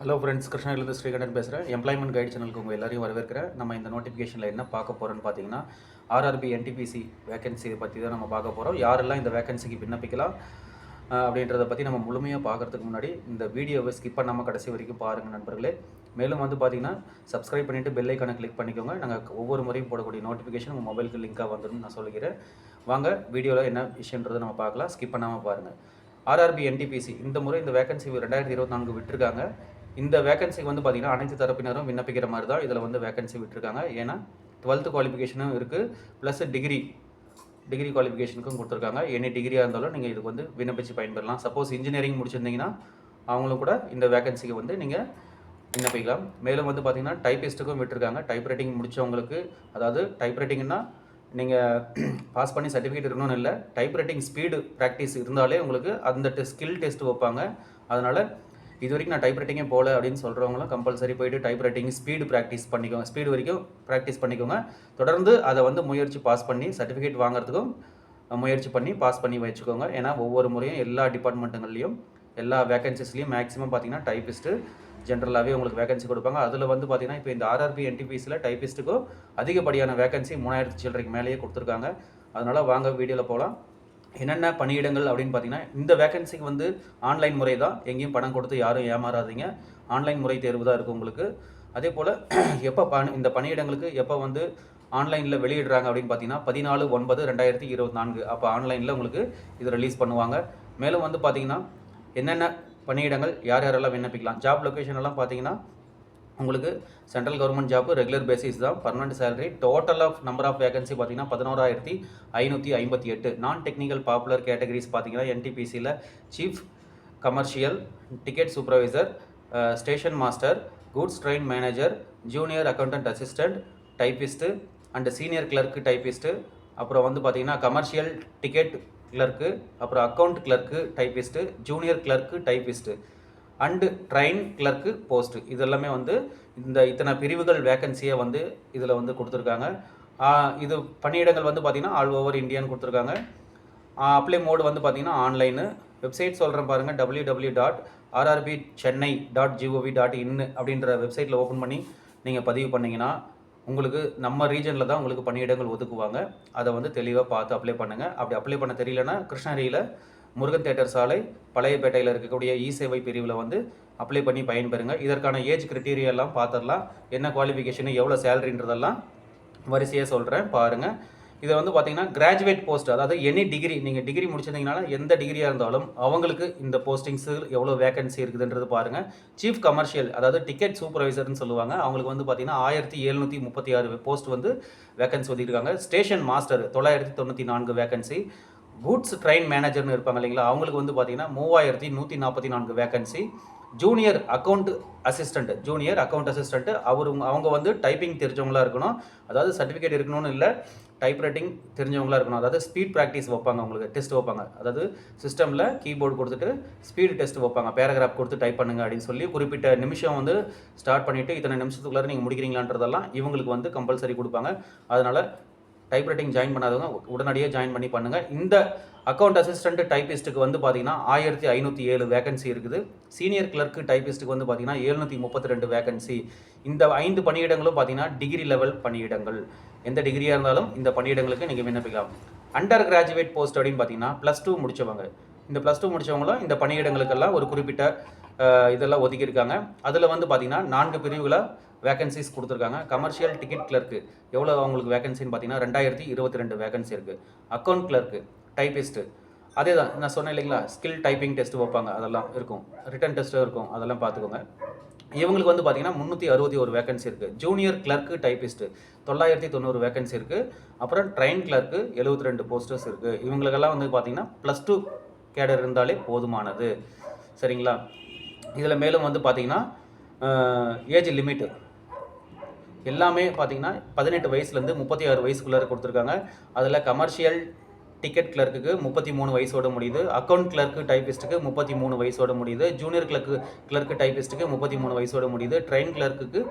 Hello friends கிருஷ்ணகிரிலேருந்து Srikantan பேசுகிறேன் employment guide சேனலுக்கு உங்கள் எல்லாரையும் வரவேற்கிறேன். நம்ம இந்த நோட்டிஃபிகேஷனில் என்ன பார்க்க போகிறோன்னு பார்த்தீங்கன்னா ஆர்ஆர்பி என்டிபிசி வேகன்சி பற்றி தான் நம்ம பார்க்க போகிறோம் யாரெல்லாம் இந்த வேகன்சிக்கு விண்ணப்பிக்கலாம் அப்படின்றத பற்றி நம்ம முழுமையாக பார்க்குறதுக்கு முன்னாடி இந்த வீடியோவை ஸ்கிப் பண்ணாமல் கடைசி வரைக்கும் பாருங்கள் நண்பர்களே. மேலும் வந்து பார்த்தீங்கன்னா சப்ஸ்கிரைப் பண்ணிவிட்டு பெல் ஐக்கானை கிளிக் பண்ணிக்கோங்க. நாங்கள் ஒவ்வொரு முறையும் போடக்கூடிய நோட்டிஃபிகேஷன் உங்கள் மொபைலுக்கு லிங்காக வந்துடும் நான் சொல்லிக்கிறேன். வாங்க வீடியோவில் என்ன விஷயன்றதை நம்ம பார்க்கலாம். ஸ்கிப் பண்ணாமல் பாருங்கள் ஆர்ஆர்பி என்டிபிசி இந்த முறை இந்த வேகன்சி ரெண்டாயிரத்தி இருபத்தி நான்கு விட்டுருக்காங்க. இந்த வேகன்சிக்கு வந்து பார்த்தீங்கன்னா அனைத்து தரப்பினரும் விண்ணப்பிக்கிற மாதிரி தான் இதில் வந்து வேகன்சி விட்டுருக்காங்க. ஏன்னா டுவெல்த்து குவாலிஃபிகேஷனும் இருக்குது ப்ளஸ் டிகிரி டிகிரி குவாலிஃபிகேஷனுக்கும் கொடுத்துருக்காங்க. எனி டிகிரியாக இருந்தாலும் நீங்கள் இதுக்கு வந்து விண்ணப்பிச்சு பயன்பெறலாம். சப்போஸ் இன்ஜினியரிங் முடிச்சிருந்தீங்கன்னா அவங்களும் கூட இந்த வேகன்சிக்கு வந்து நீங்கள் விண்ணப்பிக்கலாம். மேலும் வந்து பார்த்தீங்கன்னா டைப்பிஸ்ட்டுக்கும் விட்டுருக்காங்க. டைப் ரைட்டிங் முடித்தவங்களுக்கு அதாவது டைப் ரைட்டிங்னா நீங்கள் பாஸ் பண்ணி சர்டிஃபிகேட் இருக்கணும்னு இல்லை. டைப் ரைட்டிங் ஸ்பீடு ப்ராக்டிஸ் இருந்தாலே உங்களுக்கு அந்த டெஸ்ட் ஸ்கில் டெஸ்ட் வைப்பாங்க. அதனால் இது வரைக்கும் நான் டைப் ரைட்டிங்கே போகல அப்படின்னு சொல்கிறவங்களும் கம்பல்சரி போயிட்டு டைப் ரைட்டிங் ஸ்பீடு ப்ராக்டிஸ் பண்ணிக்கோங்க. ஸ்பீடு வரைக்கும் ப்ராக்டிஸ் பண்ணிக்கோங்க. தொடர்ந்து அதை வந்து முயற்சி பாஸ் பண்ணி சர்டிஃபிகேட் வாங்குறதுக்கும் முயற்சி பண்ணி பாஸ் பண்ணி வச்சுக்கோங்க. ஏன்னா ஒவ்வொரு முறையும் எல்லா டிபார்ட்மெண்ட்டுங்கள்லையும் எல்லா வேகன்சிஸ்லையும் மேக்ஸிமம் பார்த்தீங்கன்னா டைப்பிஸ்ட்டு ஜென்ரலாகவே உங்களுக்கு வேகன்சி கொடுப்பாங்க. அதில் வந்து பார்த்தீங்கன்னா இப்போ இந்த ஆர்ஆர்பி என்டிபிஎஸில் டைப்பிஸ்ட்டுக்கும் அதிகப்படியான வேகன்சி மூணாயிரத்து சில்லறைக்கு மேலேயே கொடுத்துருக்காங்க. அதனால் வாங்க வீடியோவில் போகலாம். என்னென்ன பணியிடங்கள் அப்படின்னு பார்த்தீங்கன்னா இந்த வேகன்சிக்கு வந்து ஆன்லைன் முறை தான் எங்கேயும் பணம் கொடுத்து யாரும் ஏமாறாதீங்க. ஆன்லைன் முறை தேர்வு தான் இருக்கும் உங்களுக்கு. அதே போல் எப்போ பணி இந்த பணியிடங்களுக்கு எப்போ வந்து ஆன்லைனில் வெளியிடுறாங்க அப்படின்னு பார்த்தீங்கன்னா பதினாலு ஒன்பது ரெண்டாயிரத்தி இருபத்தி நான்கு. அப்போ ஆன்லைனில் உங்களுக்கு இது ரிலீஸ் பண்ணுவாங்க. மேலும் வந்து பார்த்தீங்கன்னா என்னென்ன பணியிடங்கள் யார் யாரெல்லாம் விண்ணப்பிக்கலாம்? ஜாப் லொக்கேஷன் எல்லாம் பார்த்தீங்கன்னா உங்களுக்கு central government job regular basis தான். Permanent salary total of number of vacancy பார்த்தீங்கன்னா பதினோராயிரத்தி ஐநூற்றி ஐம்பத்தி எட்டு. நான் டெக்னிக்கல் பாப்புலர் கேட்டகரிஸ் பார்த்தீங்கன்னா என்டிபிசியில் chief commercial ticket supervisor station master goods train manager junior accountant assistant typist and senior clerk typist அப்புறம் வந்து பார்த்தீங்கன்னா கமர்ஷியல் டிக்கெட் கிளர்க்கு அப்புறம் account clerk typist junior clerk typist and train clerk post இது எல்லாமே வந்து இந்த இத்தனை பிரிவுகள் வேக்கன்சியை வந்து இதில் வந்து கொடுத்துருக்காங்க. இது பணியிடங்கள் வந்து பார்த்திங்கன்னா ஆல் ஓவர் இந்தியான்னு கொடுத்துருக்காங்க. அப்ளை மோடு வந்து பார்த்திங்கன்னா ஆன்லைனு வெப்சைட் சொல்கிறேன் பாருங்கள் W W dot RRB Chennai dot GOV dot in அப்படின்ற வெப்சைட்டில் ஓப்பன் பண்ணி நீங்கள் பதிவு பண்ணிங்கன்னா உங்களுக்கு நம்ம ரீஜனில் தான் உங்களுக்கு பணியிடங்கள் ஒதுக்குவாங்க. அதை வந்து தெளிவாக பார்த்து அப்ளை பண்ணுங்கள் அப்படி அப்ளை பண்ண தெரியலன்னா கிருஷ்ணகிரியில் முருகன் தேட்டர் சாலை பழையப்பேட்டையில் இருக்கக்கூடிய இ சேவை பிரிவில் வந்து அப்ளை பண்ணி பயன்பெறுங்க. இதற்கான ஏஜ் கிரிட்டீரியெல்லாம் பார்த்துடலாம் என்ன குவாலிஃபிகேஷனு எவ்வளோ சேலரின்றதெல்லாம் வரிசையாக சொல்கிறேன் பாருங்கள் இதை வந்து பார்த்தீங்கன்னா கிராஜுவேட் போஸ்ட் அதாவது எனி டிகிரி நீங்கள் டிகிரி முடிச்சிருந்தீங்கன்னா எந்த டிகிரியாக இருந்தாலும் அவங்களுக்கு இந்த போஸ்டிங்ஸு எவ்வளோ வேகன்சி இருக்குதுன்றது பாருங்கள் சீஃப் கமர்ஷியல் அதாவது டிக்கெட் சூப்பர்வைசர்னு சொல்லுவாங்க. அவங்களுக்கு வந்து பார்த்தீங்கன்னா ஆயிரத்தி எழுநூற்றி முப்பத்தி ஆறு போஸ்ட் வந்து வேகன்சி ஒதுக்கிருக்காங்க ஸ்டேஷன் மாஸ்டர் தொள்ளாயிரத்தி தொண்ணூற்றி நான்கு வேகன்சி கூட்ஸ் ட்ரெயின் மேனேஜர்னு இருப்பாங்க இல்லைங்களா அவங்களுக்கு வந்து பார்த்தீங்கன்னா மூவாயிரத்தி நூற்றி நாற்பத்தி நான்கு vacancy junior account assistant junior account assistant அவர் அவங்க வந்து டைப்பிங் தெரிஞ்சவங்களாக இருக்கணும். அதாவது சர்டிஃபிகேட் இருக்கணும்னு இல்லை டைப் ரைட்டிங் தெரிஞ்சவங்களா இருக்கணும். அதாவது ஸ்பீட் ப்ராக்டிஸ் வைப்பாங்க அவங்களுக்கு டெஸ்ட் வைப்பாங்க. அதாவது சிஸ்டமில் கீபோர்டு கொடுத்துட்டு ஸ்பீடு டெஸ்ட் வைப்பாங்க. பேராகிராஃப் கொடுத்து டைப் பண்ணுங்க அப்படின்னு சொல்லி குறிப்பிட்ட நிமிஷம் வந்து ஸ்டார்ட் பண்ணிவிட்டு இத்தனை நிமிஷத்துக்குள்ளார நீங்கள் முடிக்கிறீங்களான்றதெல்லாம் இவங்களுக்கு வந்து கம்பல்சரி கொடுப்பாங்க. அதனால் டைப் ரைட்டிங் ஜாயின் பண்ணாதவங்க உடனடியாக ஜாயின் பண்ணி பண்ணுங்கள் இந்த அக்கௌண்ட் அசிஸ்டண்ட் டைப்பிஸ்ட்டுக்கு வந்து பார்த்தீங்கன்னா ஆயிரத்தி ஐநூற்றி ஏழு வேகன்சி இருக்குது. சீனியர் கிளர்க்கு டைப்பிஸ்ட்டுக்கு வந்து பார்த்தீங்கன்னா எழுநூற்றி முப்பத்தி ரெண்டு வேகன்சி இந்த ஐந்து பணியிடங்களும் பார்த்தீங்கன்னா டிகிரி லெவல் பணியிடங்கள். எந்த டிகிரியாக இருந்தாலும் இந்த பணியிடங்களுக்கு நீங்கள் விண்ணப்பிக்கலாம். அண்டர் கிராஜுவேட் போஸ்ட் அப்படின்னு பார்த்தீங்கன்னா ப்ளஸ் டூ முடித்தவங்க இந்த ப்ளஸ் டூ முடிச்சவங்களும் இந்த பணியிடங்களுக்கெல்லாம் ஒரு குறிப்பிட்ட இதெல்லாம் ஒதுக்கியிருக்காங்க. அதில் வந்து பார்த்தீங்கன்னா நான்கு பிரிவுகளை வேகன்சிஸ் கொடுத்துருக்காங்க. கமர்ஷியல் டிக்கெட் கிளர்க்கு எவ்வளோ அவங்களுக்கு வேகன்சின்னு பார்த்தீங்கன்னா ரெண்டாயிரத்தி இருபத்தி ரெண்டு வேகன்சி இருக்குது அக்கௌண்ட் கிளர்க்கு டைப்பிஸ்ட்டு அதே தான் நான் சொன்னேன் இல்லைங்களா ஸ்கில் டைப்பிங் டெஸ்ட் வைப்பாங்க அதெல்லாம் இருக்கும். ரிட்டன் டெஸ்ட்டும் இருக்கும் அதெல்லாம் பார்த்துக்கோங்க. இவங்களுக்கு வந்து பார்த்தீங்கன்னா முந்நூற்றி அறுபத்தி ஒரு வேகன்சி இருக்குது ஜூனியர் கிளர்க்கு டைப்பிஸ்ட்டு தொள்ளாயிரத்தி தொண்ணூறு வேகன்சி இருக்குது அப்புறம் ட்ரெயின் கிளர்க்கு எழுபத்தி ரெண்டு போஸ்டர்ஸ் இருக்குது இவங்களுக்கெல்லாம் வந்து பார்த்தீங்கன்னா ப்ளஸ் டூ கேடர் இருந்தாலே போதுமானது. சரிங்களா? இதில் மேலும் வந்து பார்த்திங்கன்னா ஏஜ் லிமிட்டு எல்லாமே பார்த்தீங்கன்னா பதினெட்டு வயசுலேருந்து முப்பத்தி ஆறு வயசுக்குள்ளார கொடுத்துருக்காங்க. அதில் கமர்ஷியல் டிக்கெட் கிளர்க்குக்கு முப்பத்தி மூணு வயசோட முடியுது. அக்கௌண்ட் கிளர்க்கு டைப்பிஸ்ட்டுக்கு முப்பத்தி மூணு வயசோட முடியுது. ஜூனியர் கிளர்க்கு கிளர்க்கு டைப்பிஸ்ட்டுக்கு முப்பத்தி மூணு வயசோட முடியுது. ட்ரெயின் கிளர்க்குக்கு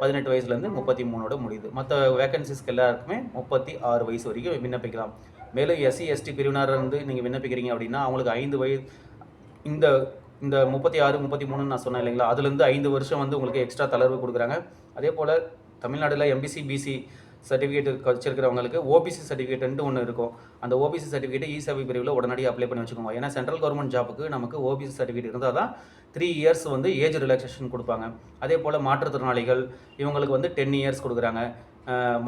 பதினெட்டு வயசுலேருந்து முப்பத்தி மூணோட முடியுது. மற்ற வேகன்சிஸ்க்கு எல்லாருக்குமே முப்பத்தி ஆறு வயசு வரைக்கும் விண்ணப்பிக்கலாம். மேலும் எஸ்சி எஸ்டி பிரிவினர் வந்து நீங்கள் விண்ணப்பிக்கிறீங்க அப்படின்னா அவங்களுக்கு ஐந்து வயது இந்த இந்த முப்பத்தி ஆறு முப்பத்தி மூணுன்னு நான் சொன்னேன் இல்லைங்களா? அதுலேருந்து ஐந்து வருஷம் வந்து உங்களுக்கு எக்ஸ்ட்ரா தளர்வு கொடுக்குறாங்க. அதே போல் தமிழ்நாட்டில் எம்பிசி பிசி சர்டிஃபிகேட் வச்சிருக்கிறவங்களுக்கு ஓபிசி சர்டிஃபிகேட்ன்ட்டு ஒன்று இருக்கும். அந்த ஓபிசி சர்டிஃபிகேட் இ சேவை பிரிவில் உடனடியாக அப்ளை பண்ணி வச்சுக்கோங்க. ஏன்னா சென்ட்ரல் கவர்மெண்ட் ஜாப்புக்கு நமக்கு ஓபிசி சர்டிஃபிகேட் இருந்தால் தான் த்ரீ இயர்ஸ் வந்து ஏஜ் ரிலாக்ஸேஷன் கொடுப்பாங்க. அதே போல் மாற்றுத்திறனாளிகள் இவங்களுக்கு வந்து டென் இயர்ஸ் கொடுக்குறாங்க.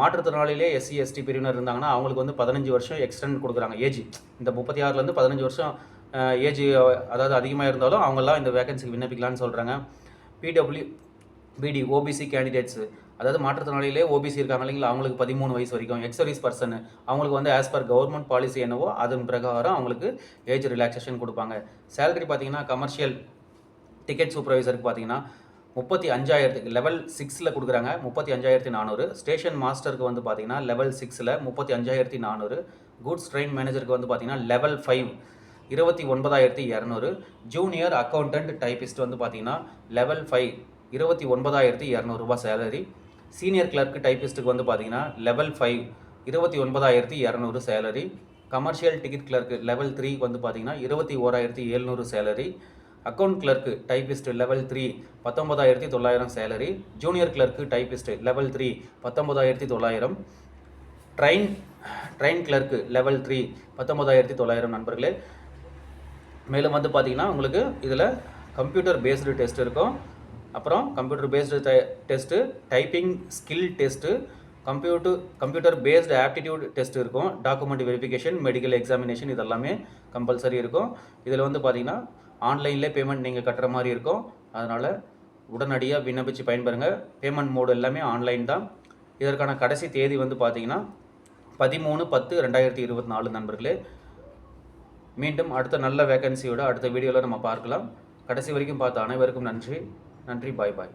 மாற்றுத்திறனாளியிலே எஸ்சி எஸ்டி பிரிவினர் இருந்தாங்கன்னா அவங்களுக்கு வந்து பதினஞ்சு வருஷம் எக்ஸ்டெண்ட் கொடுக்குறாங்க. ஏஜ் இந்த முப்பத்தி ஆறுலேருந்து பதினஞ்சு வருஷம் ஏஜ் அதாவது அதிகமாக இருந்தாலும் அவங்கெல்லாம் இந்த வேகன்சிக்கு விண்ணப்பிக்கலாம்னு சொல்கிறாங்க பிடபிள்யூ பிடி ஓபிசி கேண்டிடேட்ஸு அதாவது மாற்றுத்திறனாளிகளே ஓபிசி இருக்காங்க இல்லைங்களா? அவங்களுக்கு பதிமூணு வயசு வரைக்கும் எக்ஸ் சர்வீஸ் பர்சன் அவங்களுக்கு வந்து ஆஸ் பர் கவர்மெண்ட் பாலிசி என்னவோ அதன் பிரகாரம் அவங்களுக்கு ஏஜ் ரிலாக்ஸேஷன் கொடுப்பாங்க. சேலரி பார்த்தீங்கன்னா கமர்ஷியல் டிக்கெட் சூப்பர்வைசருக்கு பார்த்தீங்கன்னா முப்பத்தி அஞ்சாயிரத்துக்கு லெவல் சிக்ஸில் கொடுக்குறாங்க. முப்பத்தி அஞ்சாயிரத்தி நானூறு. ஸ்டேஷன் மாஸ்டருக்கு வந்து பார்த்தீங்கன்னா லெவல் சிக்ஸில் முப்பத்தி அஞ்சாயிரத்தி நானூறு. குட்ஸ் ட்ரெயின் மேனேஜருக்கு வந்து பார்த்தீங்கன்னா லெவல் ஃபைவ் இருபத்தி ஒன்பதாயிரத்தி இரநூறு. ஜூனியர் அக்கௌண்டன்ட் டைபிஸ்ட் வந்து பார்த்தீங்கன்னா லெவல் ஃபைவ் இருபத்தி ஒன்பதாயிரத்தி இரநூறுபா சேலரி சீனியர் கிளர்க்கு டைப்பிஸ்ட்டுக்கு வந்து பார்த்தீங்கன்னா லெவல் ஃபைவ் இருபத்தி ஒன்பதாயிரத்தி இரநூறு salary commercial ticket clerk level three வந்து பார்த்தீங்கன்னா இருபத்தி ஓராயிரத்தி எழுநூறு salary account clerk typist level three பத்தொன்பதாயிரத்தி தொள்ளாயிரம் salary junior clerk typist level three பத்தொன்பதாயிரத்தி தொள்ளாயிரம். Train train clerk level three பத்தொன்பதாயிரத்தி தொள்ளாயிரம் நண்பர்களே. மேலும் வந்து பார்த்தீங்கன்னா உங்களுக்கு இதில் கம்ப்யூட்டர் பேஸ்டு டெஸ்ட் இருக்கும். அப்புறம் computer based test typing skill test computer computer based aptitude test இருக்கும். டாக்குமெண்ட் வெரிஃபிகேஷன் மெடிக்கல் எக்ஸாமினேஷன் இதெல்லாமே கம்பல்சரி இருக்கும். இதில் வந்து பார்த்தீங்கன்னா ஆன்லைன்லேயே பேமெண்ட் நீங்கள் கட்டுற மாதிரி இருக்கும். அதனால் உடனடியாக விண்ணப்பிச்சு பயன்பெறுங்க. பேமெண்ட் மோடு எல்லாமே ஆன்லைன் தான். இதற்கான கடைசி தேதி வந்து பார்த்தீங்கன்னா பதிமூணு பத்து ரெண்டாயிரத்தி இருபத்தி நாலு நண்பர்களே. மீண்டும் அடுத்த நல்ல வேகன்சியோட அடுத்த வீடியோவில் நம்ம பார்க்கலாம். கடைசி வரைக்கும் பார்த்த அனைவருக்கும் நன்றி. நன்றி பாய் பாய்.